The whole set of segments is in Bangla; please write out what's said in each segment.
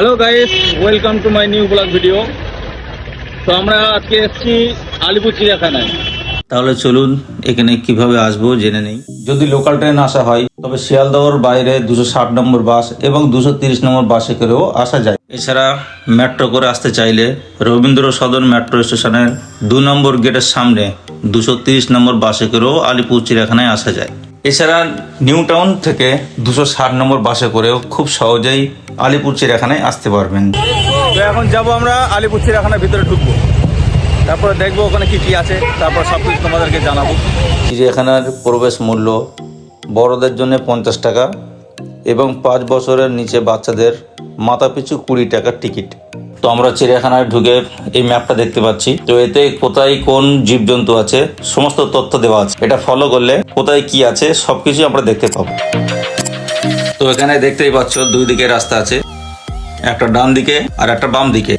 Hello guys welcome to my new blog video তো আমরা আজকে এসেছি আলিপুর চিড়িয়াখানায়। তাহলে চলুন এখানে কীভাবে আসব জেনে নেই। যদি লোকাল ট্রেন আসা হয়, তবে শিয়ালদহর বাইরে দুশো ষাট নম্বর বাস এবং দুশো তিরিশ নম্বর বাসে করেও আসা যায়। এছাড়া মেট্রো করে আসতে চাইলে রবীন্দ্র সদন মেট্রো স্টেশনের দু নম্বর গেটের সামনে দুশো তিরিশ নম্বর বাসে করেও আলিপুর চিড়িয়াখানায় আসা যায়। এছাড়া নিউ টাউন থেকে দুশো ষাট নম্বর বাসে করেও খুব সহজেই আলিপুর চিড়িয়াখানায় আসতে পারবেন। তো এখন যাব আমরা আলিপুর চিড়িয়াখানার ভিতরে ঢুকবো। তারপরে দেখব ওখানে কি কি আছে তারপর সব কিছু তোমাদেরকে জানাব। চিড়িয়াখানার প্রবেশ মূল্য বড়দের জন্য পঞ্চাশ টাকা এবং পাঁচ বছরের নিচে বাচ্চাদের মাথাপিছু কুড়ি টাকার টিকিট। তো আমরা চিড়িয়াখানায় ঢুকে এই ম্যাপটা দেখতে পাচ্ছি। তো এতে কোথায় কোন জীবজন্তু আছে সমস্ত তথ্য দেওয়া আছে। এটা ফলো করলে কোথায় কি আছে সবকিছু আমরা দেখতে পাবো। তো এখানে দেখতেই পাচ্ছ, দুই দিকে রাস্তা আছে, একটা ডান দিকে আর একটা বাম দিকে,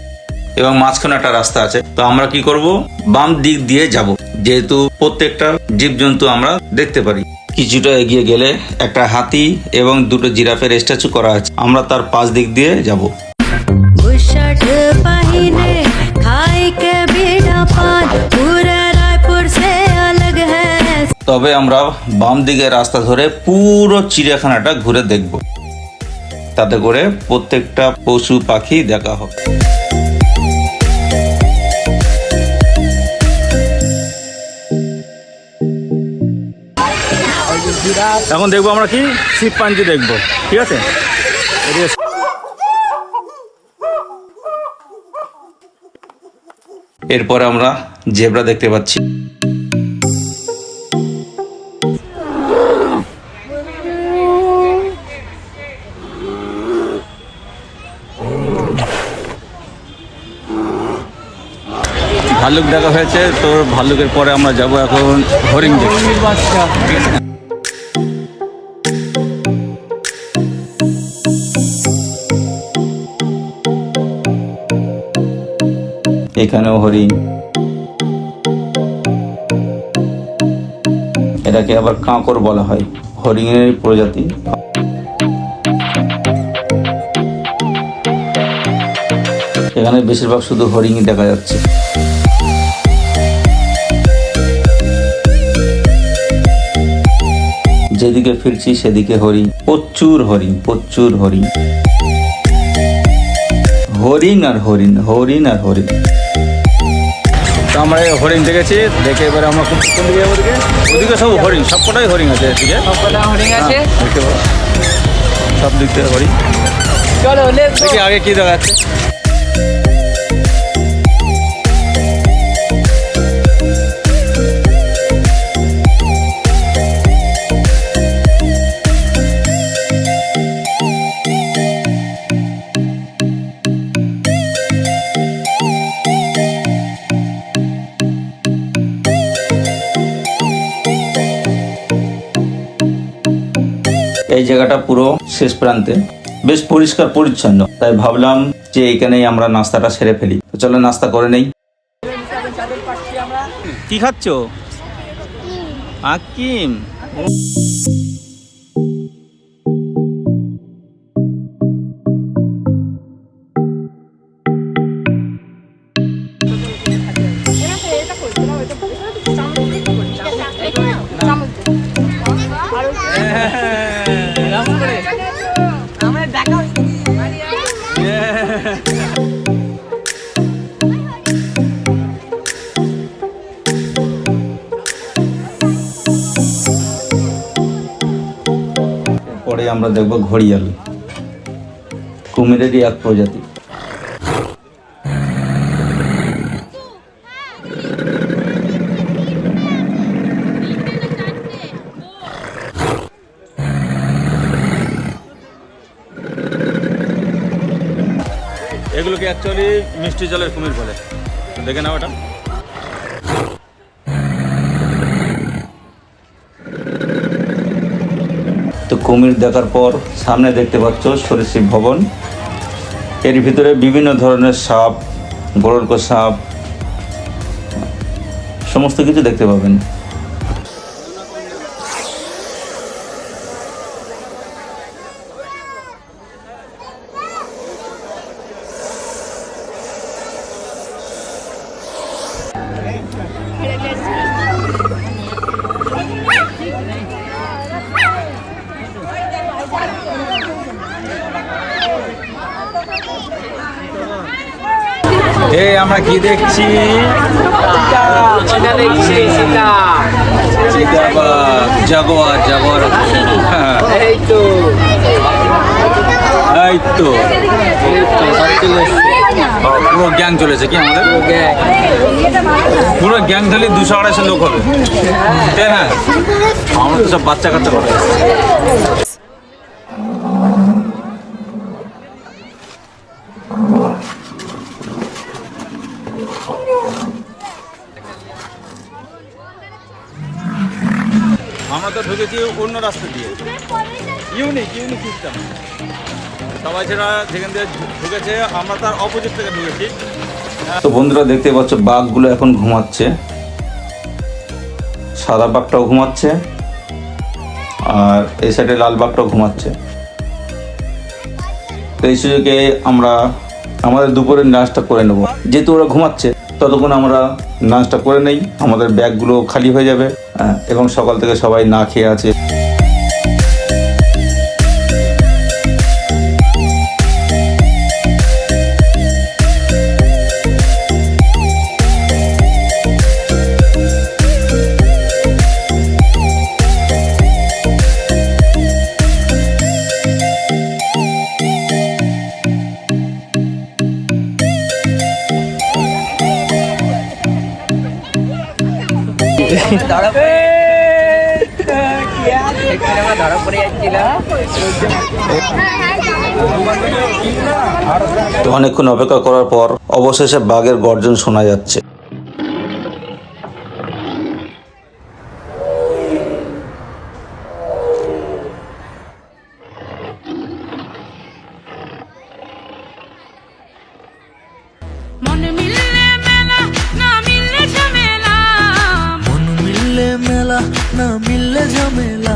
এবং মাঝখানে একটা রাস্তা আছে। তো আমরা কি করব? বাম দিক দিয়ে যাব, যেহেতু প্রত্যেকটা জীবজন্তু আমরা দেখতে পারি। কিছুটা এগিয়ে গেলে একটা হাতি এবং দুটো জিরাফের স্ট্যাচু করা আছে। আমরা তার পাশ দিক দিয়ে যাব। পান পুরা তবে আমরা বাম দিকে রাস্তা ধরে পুরো চিড়িয়াখানাটা ঘুরে দেখব। তাতে করে প্রত্যেকটা পশু পাখি দেখা হবে। এখন দেখব আমরা কি? শিবপাঞ্জি দেখব। ঠিক আছে? এরপরে আমরা জেব্রা দেখতে পাচ্ছি। ভাল্লুক দেখা হয়েছে, তো ভাল্লুকের পরে আমরা যাব এখন হরিণ এখানেও হরিণ। এটাকে আবার কাঁকর বলা হয়, হরিণের প্রজাতি। এখানে বেশিরভাগ শুধু হরিণই দেখা যাচ্ছে। যেদিকে ফিরছি সেদিকে হরিণ প্রচুর হরিণ প্রচুর হরিণ। হরিণ আর হরিণ হরিণ আর হরিণ। তো আমরা হরিণ দেখেছি দেখে এবারে আমরা কোন কোন দিকে ওদিকে? ওদিকে সব হরিণ সবকটাই হরিণ আছে এদিকে। সবকটা হরিণ আছে। হ্যাঁ, দেখতে পাবো সব দিক থেকে হরিণ। চলো দেখি আগে কি দেখা জায়গাটা পুরো শেষ প্রান্তে। বেশ পরিষ্কার পরিচ্ছন্ন। তাই ভাবলাম যে এখানেই আমরা নাস্তাটা সেরে ফেলি। তো চলো নাস্তা করে নেই। কি খাচ্ছ? আকিম। পরে আমরা দেখব ঘড়িয়াল। কুমিরেরই এক প্রজাতি। এগুলোকে অ্যাকচুয়ালি মিষ্টি জলের কুমির বলে। দেখে নাও এটা। তো কুমির দেখার পর সামনে দেখতে পাচ্ছ সরীসৃপ ভবন। এর ভিতরে বিভিন্ন ধরনের সাপ গরুড়ক সাপ সমস্ত কিছু দেখতে পাবেন। এ আমরা কি দেখছি? চিতা দেখছি জাগোয়ার জাগোয়ার। এই তো। এই তো। পুরো গ্যাং চলেছে কি আমাদের? পুরো গ্যাং ধরলে দুশো আড়াইশো লোক হবে। তাই না? আমরা তো সব বাচ্চা কাচ্চা করে আমরা তো ঢুকেছি অন্য রাস্তা দিয়ে। ইউনিক ইউনিক সিস্টেম সবাই সেটা যেখান থেকে ঢুকেছে আমরা তার অপোজিট থেকে ঢুকেছি। তো বন্ধুরা দেখতে পাচ্ছ বাঘগুলো এখন ঘুমাচ্ছে। সাদা বাঘটাও ঘুমাচ্ছে আর এই সাইডে লাল বাঘটাও ঘুমাচ্ছে। তো এই সুযোগে আমরা আমাদের দুপুরের নাচটা করে নেব। যেহেতু ওরা ঘুমাচ্ছে ততক্ষণ আমরা নাচটা করে নেই। আমাদের ব্যাগগুলো খালি হয়ে যাবে। হ্যাঁ, এবং সকাল থেকে সবাই না খেয়ে আছে। অনেকক্ষণ অপেক্ষা করার পর অবশেষে বাঘের গর্জন শোনা যাচ্ছে। মন না মিললে ঝামেলা।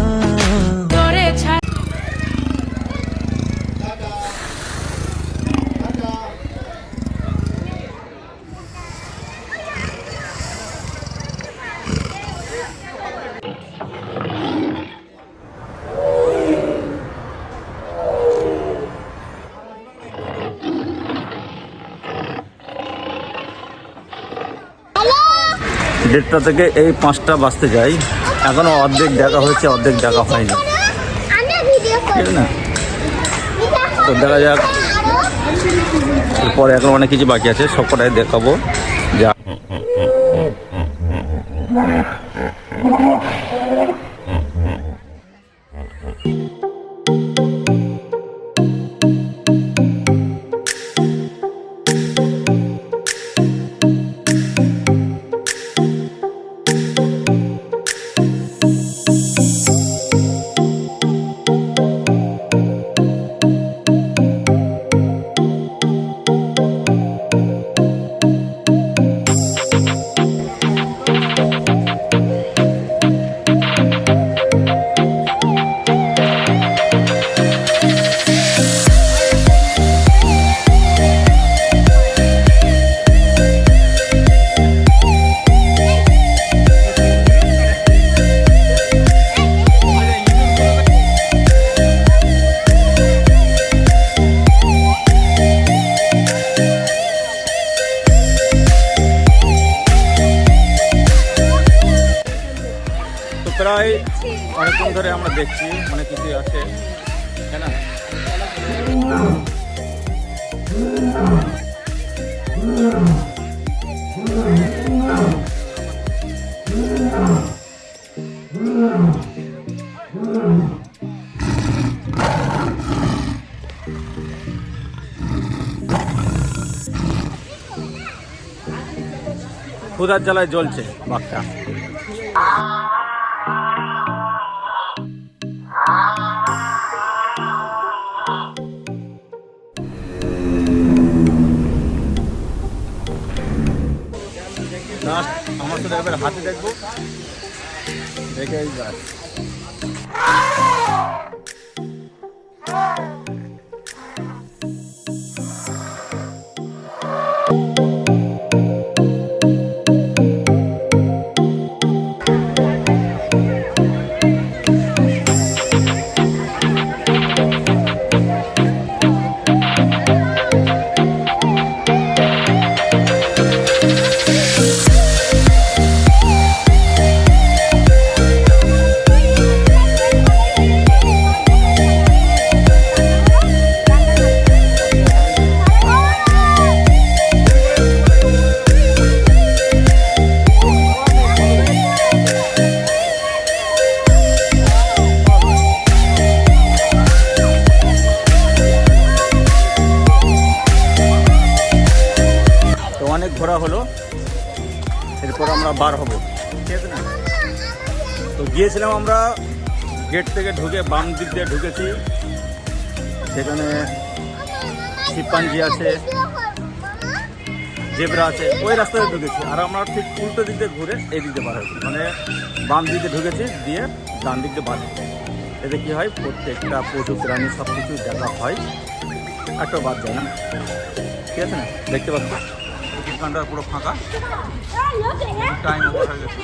দেড়টা থেকে এই পাঁচটা বাজতে যাই এখনও অর্ধেক দেখা হয়েছে অর্ধেক দেখা হয়নি। ঠিক আছে না? তো দেখা যাক। এরপরে এখন অনেক কিছু বাকি আছে সবকটাই দেখাবো। যা প্রায় অনেকক্ষণ ধরে আমরা দেখছি অনেক কিছু আছে তাই না? জ্বালায় জ্বলছে বাঘটা। লাস্ট আমার সাথে একবার হাতে দেখব। দেখে বার হব। ঠিক আছে তো গিয়েছিলাম আমরা, গেট থেকে ঢুকে বাম দিক দিয়ে ঢুকেছি। সেখানে শিবপাঞ্জি আছে, জেবরা আছে, ওই রাস্তায় ঢুকেছি। আর আমরা ঠিক উল্টো দিক দিয়ে ঘুরে এই দিক দিয়ে বার হয়েছি। মানে বাম দিকে ঢুকেছি, দিয়ে ডান দিক দিয়ে বার এতে কী হয়, প্রত্যেকটা পশু প্রাণী সব কিছু দেখা হয়। একটা বাদ যায় না। ঠিক আছে না? দেখতে পাচ্ছ? দোকানটা পুরো ফাঁকা টাইম ওভার হয়ে গেছে